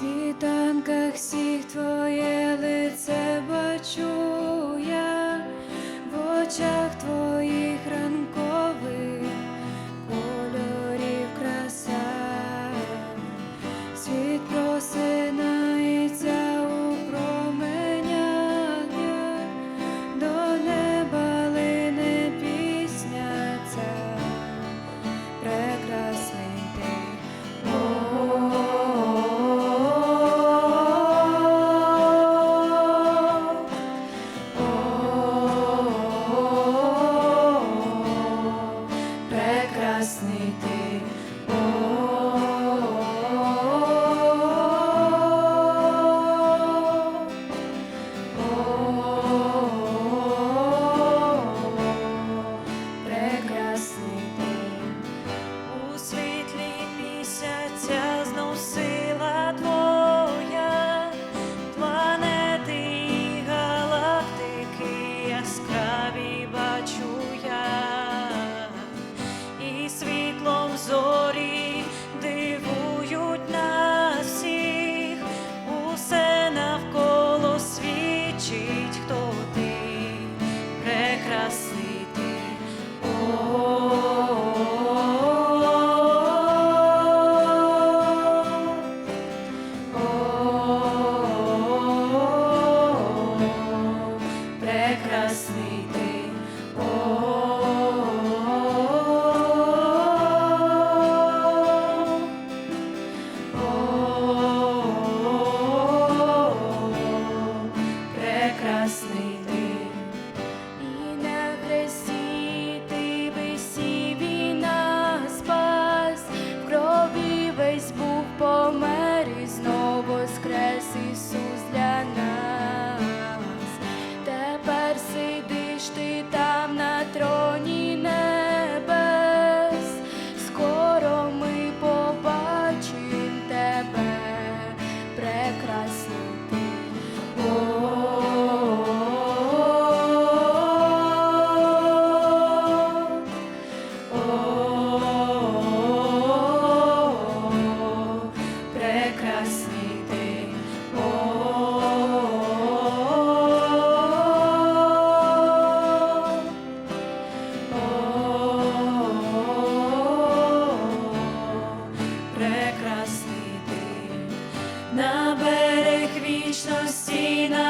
світанках всіх твоє лице. see. прекрасен. вічності народ твій прийде.